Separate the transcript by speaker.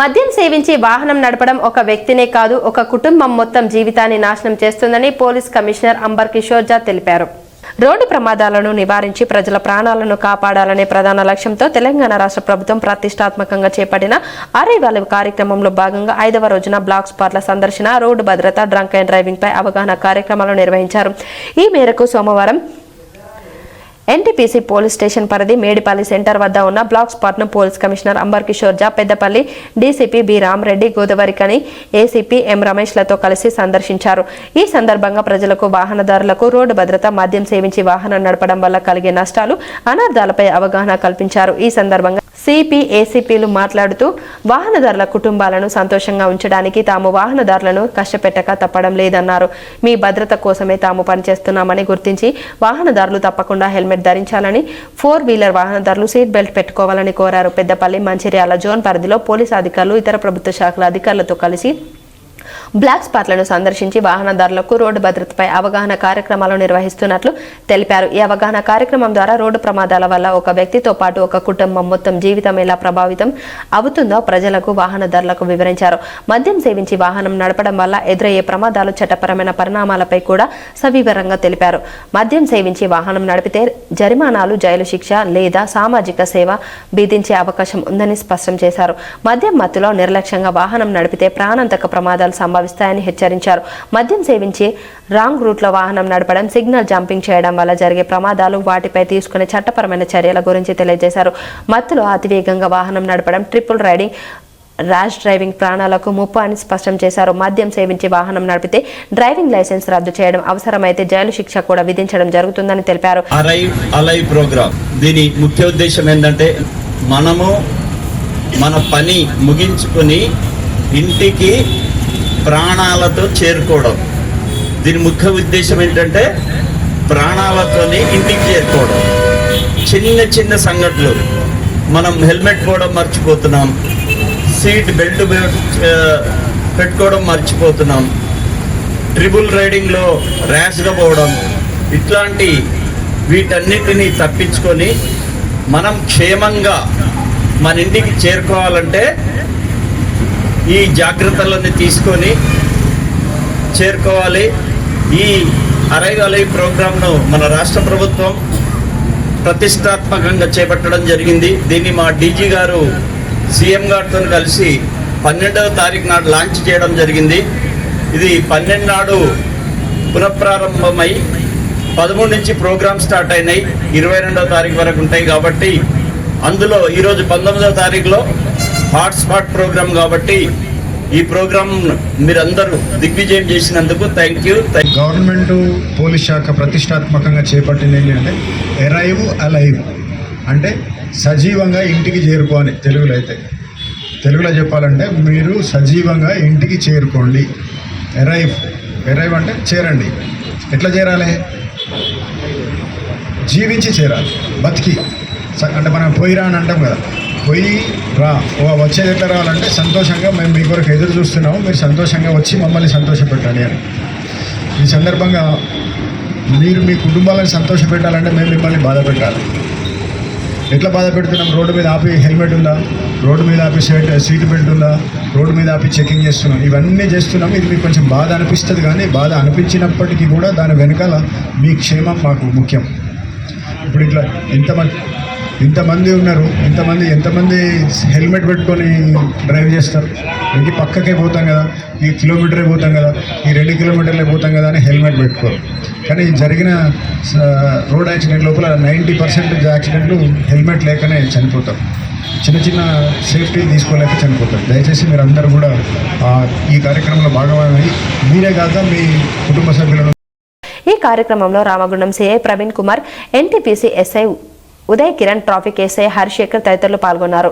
Speaker 1: మద్యం సేవించి వాహనం నడపడం ఒక వ్యక్తినే కాదు ఒక కుటుంబం మొత్తం జీవితాన్ని నాశనం చేస్తుందని పోలీస్ కమిషనర్ అంబర్ కిషోర్ జా తెలిపారు. రోడ్డు ప్రమాదాలను నివారించి ప్రజల ప్రాణాలను కాపాడాలనే ప్రధాన లక్ష్యంతో తెలంగాణ రాష్ట్ర ప్రభుత్వం ప్రతిష్టాత్మకంగా చేపట్టిన అరైవాల కార్యక్రమంలో భాగంగా ఐదవ రోజున బ్లాక్ స్పాట్ల సందర్శన రోడ్డు భద్రత డ్రంక్ అండ్ డ్రైవింగ్ పై అవగాహన కార్యక్రమాలు నిర్వహించారు. ఈ మేరకు సోమవారం ఎన్టీపీసీ పోలీస్ స్టేషన్ పరిధి మేడిపల్లి సెంటర్ వద్ద ఉన్న black స్పాట్ను police commissioner Amber Kishor Jha Peddapalli DCP B Ramareddy Godavarikhani ACP M రమేష్లతో కలిసి సందర్శించారు. ఈ సందర్భంగా ప్రజలకు వాహనదారులకు రోడ్డు భద్రత మద్యం సేవించి వాహనం నడపడం వల్ల కలిగే నష్టాలు అనర్థాలపై అవగాహన కల్పించారు. ఈ సందర్భంగా సిపి ఏసీపీలు మాట్లాడుతూ వాహనదారుల కుటుంబాలను సంతోషంగా ఉంచడానికి తాము వాహనదారులను కష్టపెట్టక తప్పడం లేదన్నారు. మీ భద్రత కోసమే తాము పనిచేస్తున్నామని గుర్తించి వాహనదారులు తప్పకుండా హెల్మెట్ ధరించాలని ఫోర్ వీలర్ వాహనదారులు సీట్ బెల్ట్ పెట్టుకోవాలని కోరారు. పెద్దపల్లి మంచిర్యాల జోన్ పరిధిలో పోలీసు అధికారులు ఇతర ప్రభుత్వ శాఖల అధికారులతో కలిసి బ్లాక్ స్పాట్లను సందర్శించి వాహనదారులకు రోడ్డు భద్రతపై అవగాహన కార్యక్రమాలు నిర్వహిస్తున్నట్లు తెలిపారు. ఈ అవగాహన కార్యక్రమం ద్వారా రోడ్డు ప్రమాదాల వల్ల ఒక వ్యక్తితో పాటు ఒక కుటుంబం మొత్తం జీవితం ఎలా ప్రభావితం అవుతుందో ప్రజలకు వాహనదారులకు వివరించారు. మద్యం సేవించి వాహనం నడపడం వల్ల ఎదురయ్యే ప్రమాదాలు చట్టపరమైన పరిణామాలపై కూడా సవివరంగా తెలిపారు. మద్యం సేవించి వాహనం నడిపితే జరిమానాలు జైలు శిక్ష లేదా సామాజిక సేవ విధించే అవకాశం ఉందని స్పష్టం చేశారు. మద్యం మత్తులో నిర్లక్ష్యంగా వాహనం నడిపితే ప్రాణాంతక ప్రమాదాలు సంభవిస్తాయని హెచ్చరించారు. మద్యం సేవించి రాంగ్ రూట్లో వాహనం నడపడం సిగ్నల్ జంపింగ్ చేయడం వల్ల జరిగే ప్రమాదాలు వాటిపై తీసుకునే చట్టపరమైన చర్యల గురించి తెలియజేశారు. మత్తులో అతివేగంగా వాహనం నడపడం ట్రిపుల్ రైడింగ్ ర్యాష్ డ్రైవింగ్ ప్రాణాలకు ముప్పు అని స్పష్టం చేశారు. మద్యం సేవించి వాహనం నడిపితే డ్రైవింగ్ లైసెన్స్ రద్దు చేయడం అవసరమైతే జైలు శిక్ష కూడా విధించడం జరుగుతుందని తెలిపారు.
Speaker 2: ప్రోగ్రామ్. దీని ముఖ్య ఉద్దేశం ఏంటంటే మనము మన పని ముగించుకుని ఇంటికి ప్రాణాలతో చేరుకోవడం. దీని ముఖ్య ఉద్దేశం ఏంటంటే ప్రాణాలతోని ఇంటికి చేరుకోవడం. చిన్న చిన్న సంఘటనలు. మనం హెల్మెట్ పోవడం మర్చిపోతున్నాం. సీట్ బెల్ట్ పెట్టుకోవడం మర్చిపోతున్నాం. ట్రిబుల్ రైడింగ్లో ర్యాష్గా పోవడం. ఇట్లాంటి వీటన్నిటిని తప్పించుకొని మనం క్షేమంగా మన ఇంటికి చేరుకోవాలంటే ఈ జాగ్రత్తలన్నీ తీసుకొని చేరుకోవాలి. ఈ అరైవలై ప్రోగ్రాంను మన రాష్ట్ర ప్రభుత్వం ప్రతిష్టాత్మకంగా చేపట్టడం జరిగింది. దీన్ని మా డీజీ గారు సీఎం గారితో కలిసి పన్నెండవ తారీఖు నాడు లాంచ్ చేయడం జరిగింది. ఇది పన్నెండు నాడు పునఃప్రారంభమై పదమూడు నుంచి ప్రోగ్రామ్ స్టార్ట్ అయినాయి. ఇరవై రెండవ తారీఖు వరకు ఉంటాయి కాబట్టి అందులో ఈరోజు పంతొమ్మిదవ తారీఖులో హాట్స్పాట్ ప్రోగ్రామ్ కాబట్టి ఈ ప్రోగ్రామ్ మీరందరూ దిగ్విజయం చేసినందుకు థ్యాంక్ యూ
Speaker 3: గవర్నమెంట్ పోలీస్ శాఖ ప్రతిష్టాత్మకంగా చేపట్టింది ఏంటంటే ఎరైవ్ అలైవ్ అంటే సజీవంగా ఇంటికి చేరుకో అని తెలుగులో అయితే. తెలుగులో చెప్పాలంటే మీరు సజీవంగా ఇంటికి చేరుకోండి. ఎరైవ్ ఎరైవ్ అంటే చేరండి. ఎట్లా చేరాలి? జీవించి చేరాలి. బతికి. స- అంటే మనం పోయిరా అని అంటాం కదా. పోయి రా. వచ్చే వచ్చేది ఎట్లా రావాలంటే సంతోషంగా మేము మీ కొరకు ఎదురు చూస్తున్నాము. మీరు సంతోషంగా వచ్చి మమ్మల్ని సంతోషపెట్టండి అని. ఈ సందర్భంగా మీరు మీ కుటుంబాలను సంతోషపెట్టాలంటే మేము మిమ్మల్ని బాధ పెట్టాలి ఎట్లా బాధ పెడుతున్నాం రోడ్డు మీద ఆపి హెల్మెట్ ఉందా? రోడ్డు మీద ఆపి సీట్ సీట్ బెల్ట్ ఉందా? రోడ్డు మీద ఆపి చెకింగ్ చేస్తున్నాం. ఇవన్నీ చేస్తున్నాం. ఇది మీకు కొంచెం బాధ అనిపిస్తుంది కానీ బాధ అనిపించినప్పటికీ కూడా దాని వెనకాల మీ క్షేమం మాకు ముఖ్యం. ఇప్పుడు ఇట్లా ఇంతమంది ఇంతమంది ఉన్నారు ఇంతమంది ఎంతమంది హెల్మెట్ పెట్టుకొని డ్రైవ్ చేస్తారు? ఇంటి పక్కకే పోతాం కదా ఈ కిలోమీటరే పోతాం కదా ఈ రెండు కిలోమీటర్లే పోతాం కదా అని హెల్మెట్ పెట్టుకోరు. కానీ జరిగిన స- రోడ్ యాక్సిడెంట్ లోపల నైంటీ పర్సెంట్ యాక్సిడెంట్లు హెల్మెట్ లేకనే చనిపోతారు చిన్న చిన్న సేఫ్టీ తీసుకోలేక చనిపోతారు దయచేసి మీరు అందరూ కూడా ఈ కార్యక్రమంలో భాగమై మీరే కాక మీ కుటుంబ సభ్యులను
Speaker 1: ఈ కార్యక్రమంలో Ramagundam CI Praveen Kumar NTPC SI Uday Kiran traffic SI Harishekhar తదితరులు పాల్గొన్నారు.